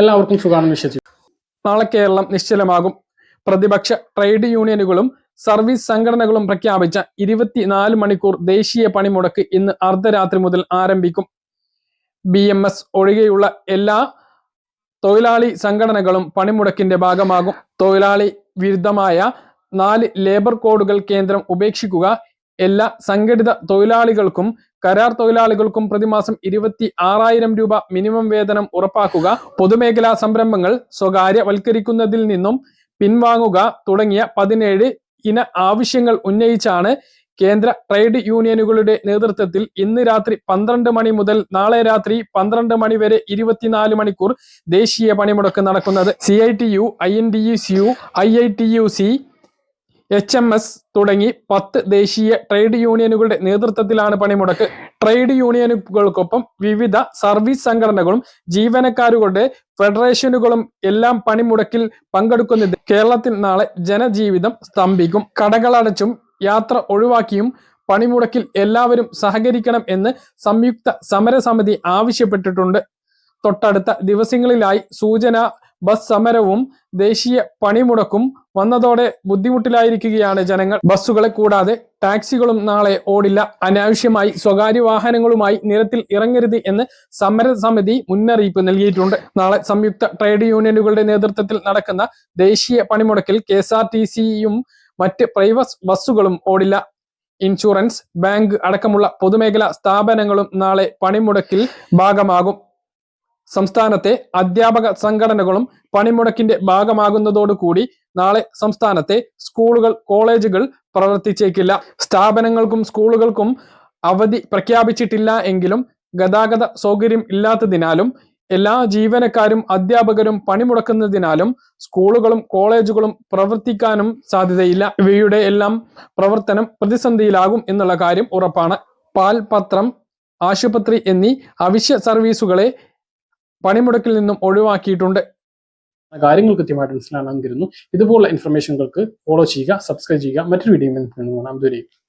എല്ലാവർക്കും സുഖാണെന്ന് വിശ്വസിച്ചു നാളെ കേരളം നിശ്ചലമാകും. പ്രതിപക്ഷ ട്രേഡ് യൂണിയനുകളും സർവീസ് സംഘടനകളും പ്രഖ്യാപിച്ച ഇരുപത്തിനാല് മണിക്കൂർ ദേശീയ പണിമുടക്ക് ഇന്ന് അർദ്ധരാത്രി മുതൽ ആരംഭിക്കും. ബി എം എസ് ഒഴികെയുള്ള എല്ലാ തൊഴിലാളി സംഘടനകളും പണിമുടക്കിന്റെ ഭാഗമാകും. തൊഴിലാളി വിരുദ്ധമായ നാല് ലേബർ കോഡുകൾ കേന്ദ്രം ഉപേക്ഷിക്കുക എല്ലാ സംഘടിത തൊഴിലാളികൾക്കും കരാർ തൊഴിലാളികൾക്കും പ്രതിമാസം ഇരുപത്തി ആറായിരം രൂപ മിനിമം വേതനം ഉറപ്പാക്കുക പൊതുമേഖലാ സംരംഭങ്ങൾ സ്വകാര്യവൽക്കരിക്കുന്നതിൽ നിന്നും പിൻവാങ്ങുക തുടങ്ങിയ പതിനേഴ് ഇന ആവശ്യങ്ങൾ ഉന്നയിച്ചാണ് കേന്ദ്ര ട്രേഡ് യൂണിയനുകളുടെ നേതൃത്വത്തിൽ ഇന്ന് രാത്രി പന്ത്രണ്ട് മണി മുതൽ നാളെ രാത്രി പന്ത്രണ്ട് മണി വരെ ഇരുപത്തിനാല് മണിക്കൂർ ദേശീയ പണിമുടക്ക് നടക്കുന്നത്. C I T U I N D U C U I I T U C H M S തുടങ്ങി പത്ത് ദേശീയ ട്രേഡ് യൂണിയനുകളുടെ നേതൃത്വത്തിലാണ് പണിമുടക്ക്. ട്രേഡ് യൂണിയനുകൾക്കൊപ്പം വിവിധ സർവീസ് സംഘടനകളും ജീവനക്കാരുടെ ഫെഡറേഷനുകളും എല്ലാം പണിമുടക്കിൽ പങ്കെടുക്കുന്നത് കേരളത്തിൽ നാളെ ജനജീവിതം സ്തംഭിക്കും. കടകളടച്ചും യാത്ര ഒഴിവാക്കിയും പണിമുടക്കിൽ എല്ലാവരും സഹകരിക്കണം എന്ന് സംയുക്ത സമരസമിതി ആവശ്യപ്പെട്ടിട്ടുണ്ട്. തൊട്ടടുത്ത ദിവസങ്ങളിലായി സൂചന ബസ് സമരവും ദേശീയ പണിമുടക്കും വന്നതോടെ ബുദ്ധിമുട്ടിലായിരിക്കുകയാണ് ജനങ്ങൾ. ബസ്സുകളെ കൂടാതെ ടാക്സികളും നാളെ ഓടില്ല. അനാവശ്യമായി സ്വകാര്യ വാഹനങ്ങളുമായി നിരത്തിൽ ഇറങ്ങരുത് എന്ന് സമരസമിതി മുന്നറിയിപ്പ് നൽകിയിട്ടുണ്ട്. നാളെ സംയുക്ത ട്രേഡ് യൂണിയനുകളുടെ നേതൃത്വത്തിൽ നടക്കുന്ന ദേശീയ പണിമുടക്കിൽ കെ എസ് ആർ ടി സിയും മറ്റ് പ്രൈവറ്റ് ബസ്സുകളും ഓടില്ല. ഇൻഷുറൻസ് ബാങ്ക് അടക്കമുള്ള പൊതുമേഖലാ സ്ഥാപനങ്ങളും നാളെ പണിമുടക്കിൽ ഭാഗമാകും. സംസ്ഥാനത്തെ അധ്യാപക സംഘടനകളും പണിമുടക്കിന്റെ ഭാഗമാകുന്നതോടുകൂടി നാളെ സംസ്ഥാനത്തെ സ്കൂളുകൾ കോളേജുകൾ പ്രവർത്തിച്ചേക്കില്ല. സ്ഥാപനങ്ങൾക്കും സ്കൂളുകൾക്കും അവധി പ്രഖ്യാപിച്ചിട്ടില്ല എങ്കിലും ഗതാഗത സൗകര്യം ഇല്ലാത്തതിനാലും എല്ലാ ജീവനക്കാരും അധ്യാപകരും പണിമുടക്കുന്നതിനാലും സ്കൂളുകളും കോളേജുകളും പ്രവർത്തിക്കാനും സാധ്യതയില്ല. ഇവയുടെ എല്ലാം പ്രവർത്തനം പ്രതിസന്ധിയിലാകും എന്നുള്ള കാര്യം ഉറപ്പാണ്. പാൽ പത്രം ആശുപത്രി എന്നീ അവശ്യ സർവീസുകളെ പണിമുടക്കിൽ നിന്നും ഒഴിവാക്കിയിട്ടുണ്ട്. കാര്യങ്ങൾ കൃത്യമായിട്ട് മനസ്സിലാക്കാൻ കരുതുന്നു. ഇതുപോലുള്ള ഇൻഫർമേഷനുകൾക്ക് ഫോളോ ചെയ്യുക സബ്സ്ക്രൈബ് ചെയ്യുക. മറ്റൊരു വീഡിയോ കാണാം. ദൂരേക്ക്